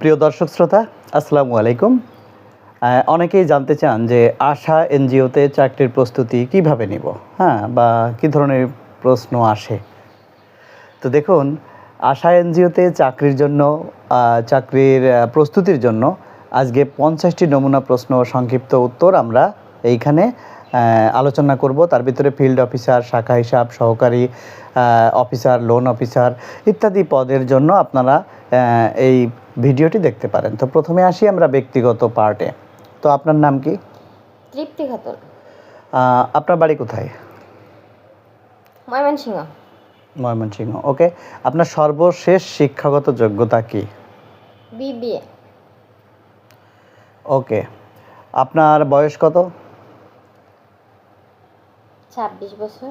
প্রিয় দর্শক শ্রোতা, আসসালামু আলাইকুম। অনেকেই জানতে চান যে আশা এনজিওতে চাকরির প্রস্তুতি কীভাবে নিব হ্যাঁ বা কী ধরনের প্রশ্ন আসে। তো দেখুন, আশা এনজিওতে চাকরির জন্য চাকরির প্রস্তুতির জন্য আজকে পঞ্চাশটি নমুনা প্রশ্ন সংক্ষিপ্ত উত্তর আমরা এইখানে আলোচনা করব। তার ভিতরে ফিল্ড অফিসার, শাখা হিসাব, সহকারী অফিসার, লোন অফিসার ইত্যাদি পদের জন্য আপনারা এই ভিডিওটি দেখতে পারেন। তো প্রথমে আসি আমরা ব্যক্তিগত পার্টে তো আপনার নাম কি? তৃপ্তি খাতুন। আপনার বাড়ি কোথায়? ময়মনসিংহ। ময়মনসিংহ ওকে। আপনার সর্বশেষ শিক্ষাগত যোগ্যতা কি? বিবিএ। ওকে। আপনার বয়স কত? ছাব্বিশ বছর।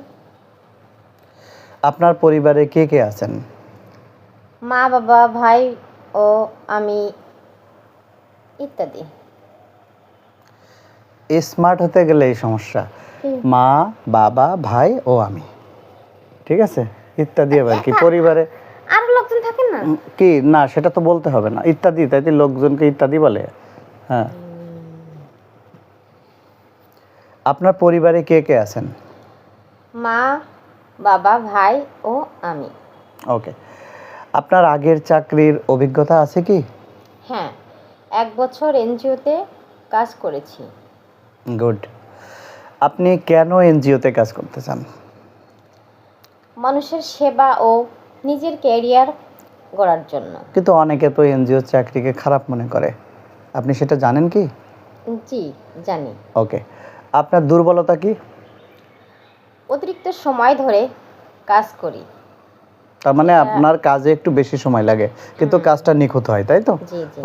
আপনার পরিবারে কে কে আছেন? মা বাবা ভাই ও আমি ইত্যাদি। স্মার্ট হতে গেলে এই সমস্যা। মা বাবা ভাই ও আমি। ঠিক আছে? ইত্যাদি আবার কি? পরিবারে আরও লোকজন থাকেন না? কি? না সেটা তো বলতে হবে না। ইত্যাদি ইত্যাদি লোকজনকে ইত্যাদি বলে। হ্যাঁ। আপনার পরিবারে কে কে আছেন? মা বাবা ভাই ও আমি। ওকে। আপনার আগের চাকরির অভিজ্ঞতা আছে কি? হ্যাঁ এক বছর এনজিওতে কাজ করেছি। গুড। আপনি কেন এনজিওতে কাজ করতে চান? মানুষের সেবা ও নিজের ক্যারিয়ার গড়ার জন্য। কিন্তু অনেকে তো এনজিও চাকরিকে খারাপ মনে করে। আপনি সেটা জানেন কি? জি জানি। ওকে। আপনার দুর্বলতা কি? অতিরিক্ত সময় ধরে কাজ করি। তার মানে আপনার কাজে একটু বেশি সময় লাগে। কিন্তু কাজটা নিখুঁত হয় তাই তো?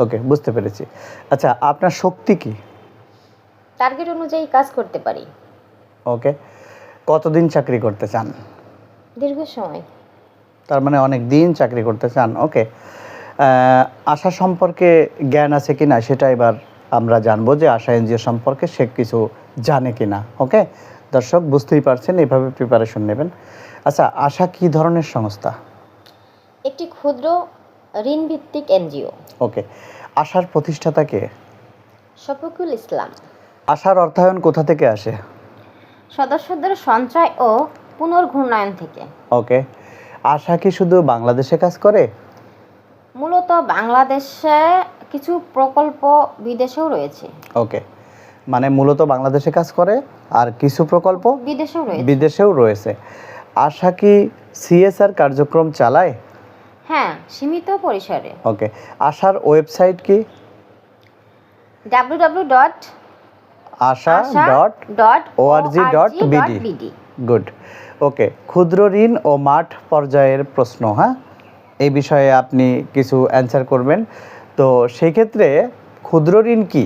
ওকে বুঝতে পেরেছি। আচ্ছা আপনার শক্তি কি? টার্গেট অনুযায়ী কাজ করতে পারি। ওকে কতদিন চাকরি করতে চান? দীর্ঘ সময়। তার মানে অনেক দিন চাকরি করতে চান ওকে। আশা সম্পর্কে জ্ঞান আছে কি না সেটা এবার আমরা জানব যে আশা এনজিও সম্পর্কে সে কিছু জানে কি না ওকে? দর্শক বুঝতেই পারছেন এভাবে প্রিপারেশন নেবেন। আচ্ছা আশা কি ধরনের সংস্থা? একটি ক্ষুদ্র ঋণ ভিত্তিক এনজিও। ওকে আশার প্রতিষ্ঠাতা কে? শফিকুল ইসলাম। আশার অর্থায়ন কোথা থেকে আসে? সদস্যদের সঞ্চয় ও পুনর্ঘূর্ণায়ন থেকে। ওকে আশা কি শুধু বাংলাদেশে কাজ করে? মূলত বাংলাদেশে কিছু প্রকল্প বিদেশেও রয়েছে। ওকে মানে মূলত বাংলাদেশে কাজ করে আর কিছু প্রকল্প বিদেশেও রয়েছে। বিদেশেও রয়েছে। আশা কি সিএসআর কার্যক্রম চালায়? হ্যাঁ সীমিত পরিসরে। ওকে আশার ওয়েবসাইট কি? W W dot ASA dot dot dot BD BD good okay ক্ষুদ্র ঋণ ও মাঠ পর্যায়ের প্রশ্ন হ্যাঁ? এই বিষয়ে আপনি কিছু অ্যান্সার করবেন। তো সেই ক্ষেত্রে ক্ষুদ্র ঋণ কি?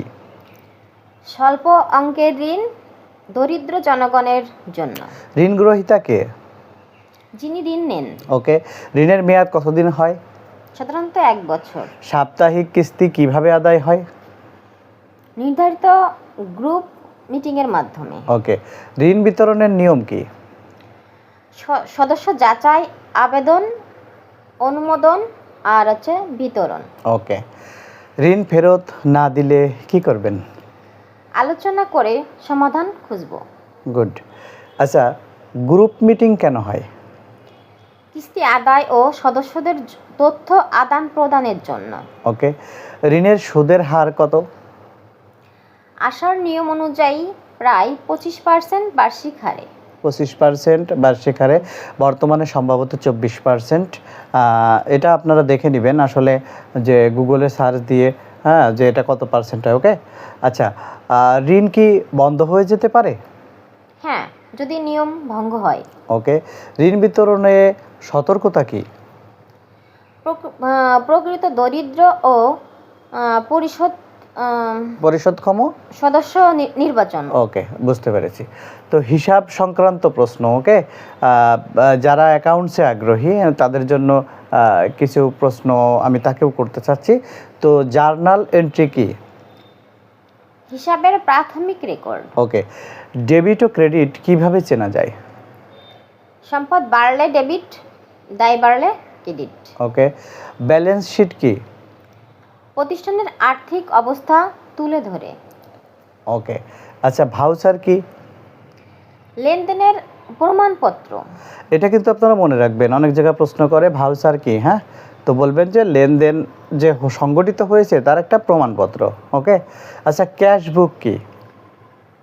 স্বল্প অঙ্কের ঋণ দরিদ্র জনগণের জন্য। ঋণ গ্রহীতা কে? যিনি ঋণ নেন। ওকে ঋণের মেয়াদ কতদিন হয়? সাধারণত এক বছর। সাপ্তাহিক কিস্তি কীভাবে আদায় হয়? নির্ধারিত গ্রুপ মিটিংয়ের মাধ্যমে। ওকে ঋণ বিতরণের নিয়ম কি? সদস্য যাচাই আবেদন অনুমোদন আর হচ্ছে বিতরণ। ওকে ঋণ ফেরত না দিলে কি করবেন? আলোচনা করে সমাধান খুঁজব। গুড। আচ্ছা গ্রুপ মিটিং কেন হয়? কিস্তি আদায় ও সদস্যদের তথ্য আদান প্রদানের জন্য। ওকে ঋণের সুদের হার কত? আসার নিয়ম অনুযায়ী প্রায় পঁচিশ পার্সেন্ট বার্ষিক হারে। পঁচিশ পার্সেন্ট বার্ষিক হারে বর্তমানে সম্ভবত চব্বিশ পার্সেন্ট। এটা আপনারা দেখে নেবেন আসলে যে গুগলে সার্চ দিয়ে হ্যাঁ যে এটা কত পার্সেন্ট হয় ওকে? আচ্ছা ঋণ কি বন্ধ হয়ে যেতে পারে? হ্যাঁ যদি নিয়ম ভঙ্গ হয়। ওকে ঋণ বিতরণে সতর্কতা কি? প্রক- প্রকৃত দরিদ্র ও পরিষদ আহ, পরিশোধক্ষম সদস্য নির্বাচন। ওকে বুঝতে পেরেছি। তো হিসাব সংক্রান্ত প্রশ্ন ওকে? যারা অ্যাকাউন্টসে আগ্রহী তাদের জন্য কিছু প্রশ্ন আমি তাকেও করতে চাচ্ছি। তো জার্নাল এন্ট্রি কি? হিসাবের প্রাথমিক রেকর্ড। ওকে ডেবিট ও ক্রেডিট কীভাবে চেনা যায়? সম্পদ বাড়লে ডেবিট দায় বাড়লে ক্রেডিট। ওকে ব্যালেন্স শিট কি? প্রতিষ্ঠানের আর্থিক অবস্থা তুলে ধরে। ওকে আচ্ছা ভাউচার কি? লেনদেনের প্রমাণপত্র। এটা কিন্তু আপনারা মনে রাখবেন অনেক জায়গায় প্রশ্ন করে ভাউচার কি হ্যাঁ? তো বলবেন যে লেনদেন যে সংগঠিত হয়েছে তার একটা প্রমাণপত্র ওকে? আচ্ছা ক্যাশ বুক কি?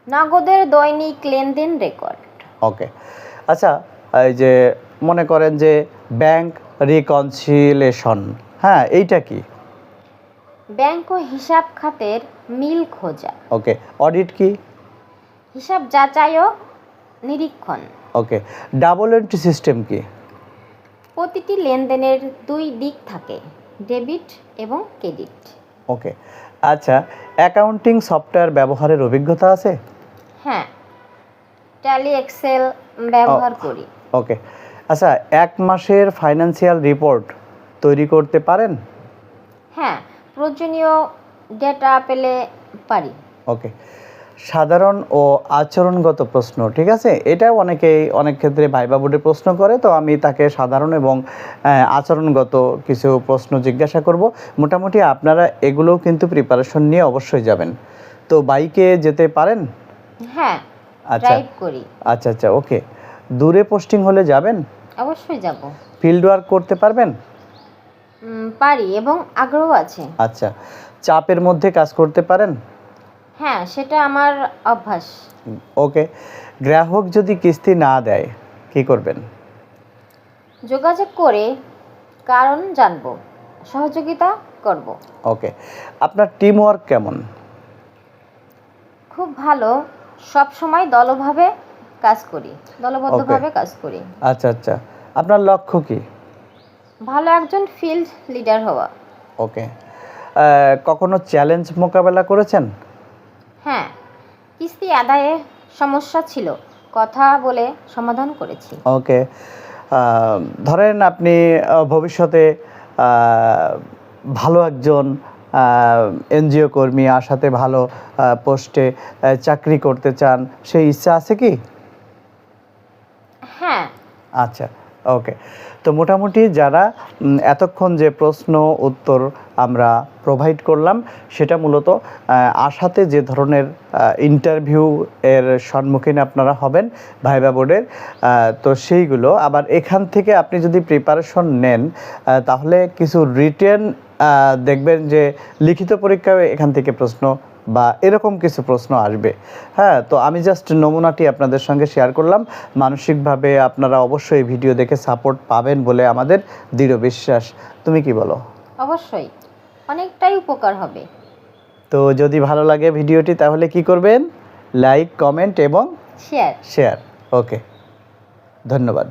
নগদের দৈনিক লেনদেন রেকর্ড। ওকে আচ্ছা এই যে মনে করেন যে ব্যাংক রিকনসিলেশন। হ্যাঁ এইটা কি? ব্যাংক ও হিসাব খাতের মিল খোঁজা। ওকে অডিট কি? হিসাব যাচাই ও নিরীক্ষণ। ওকে ডাবল এন্ট্রি সিস্টেম কি? প্রতিটি লেনদেনের দুই দিক থাকে ডেবিট এবং ক্রেডিট। ওকে আচ্ছা অ্যাকাউন্টিং সফটওয়্যার ব্যবহারের অভিজ্ঞতা আছে? হ্যাঁ ট্যালি এক্সেল ব্যবহার করি। ওকে আচ্ছা এক মাসের ফাইন্যান্সিয়াল রিপোর্ট তৈরি করতে পারেন? হ্যাঁ প্রয়োজনীয় ডেটা পেলে পারি। ওকে। সাধারণ ও আচরণগত প্রশ্ন ঠিক আছে? এটা অনেকেই অনেক ক্ষেত্রে ভাইবা বোর্ডে প্রশ্ন করে তো আমি তাকে সাধারণ এবং আচরণগত কিছু প্রশ্ন জিজ্ঞাসা করব। মোটামুটি আপনারা এগুলোও কিন্তু প্রিপারেশন নিয়ে অবশ্যই যাবেন। তো বাইকে যেতে পারেন? হ্যাঁ আচ্ছা। করি। আচ্ছা আচ্ছা ওকে। দূরে পোস্টিং হলে যাবেন? অবশ্যই যাব। ফিল্ড ওয়ার্ক করতে পারবেন? পারি এবং আগ্রহ আছে। আচ্ছা চাপের মধ্যে কাজ করতে পারেন? হ্যাঁ সেটা আমার অভ্যাস। ওকে গ্রাহক যদি কিস্তি না দেয় কি করবেন? যোগাযোগ করে কারণ জানব সহযোগিতা করব। ওকে আপনার টিম ওয়ার্ক কেমন? খুব ভালো সব সময় দলভাবে কাজ করি দলবদ্ধভাবে কাজ করি। আচ্ছা আচ্ছা। আপনার লক্ষ্য কি? ভালো একজন ফিল্ড লিডার হওয়া। ওকে কখনো চ্যালেঞ্জ মোকাবেলা করেছেন? হ্যাঁ কিস্তি আদায়ে সমস্যা ছিল কথা বলে সমাধান করেছি। ওকে ধরেন আপনি ভবিষ্যতে ভালো একজন এনজিও কর্মী আসাতে ভালো পোস্টে চাকরি করতে চান সেই ইচ্ছা আছে কি? হ্যাঁ। আচ্ছা ওকে তো মোটামুটি যারা এতক্ষণ যে প্রশ্ন, উত্তর আমরা প্রোভাইড করলাম, সেটা মূলত আশাতে যে ধরনের ইন্টারভিউ এর সম্মুখীন আপনারা হবেন ভাইবা বোর্ডের তো সেইগুলো। আবার এখান থেকে আপনি যদি প্রিপারেশন নেন তাহলে কিছু রিটেন দেখবেন যে লিখিত পরীক্ষায় এখান থেকে প্রশ্ন বা এরকম কিছু প্রশ্ন আসবে। হ্যাঁ তো আমি জাস্ট নমুনাটি আপনাদের সঙ্গে শেয়ার করলাম। মানসিকভাবে আপনারা অবশ্যই ভিডিও দেখে সাপোর্ট পাবেন বলে আমাদের দৃঢ় বিশ্বাস। তুমি কি বলো? অবশ্যই। অনেকটাই উপকার হবে। তো যদি ভালো লাগে ভিডিওটি তাহলে কি করবেন? লাইক কমেন্ট এবং শেয়ার শেয়ার ওকে ধন্যবাদ।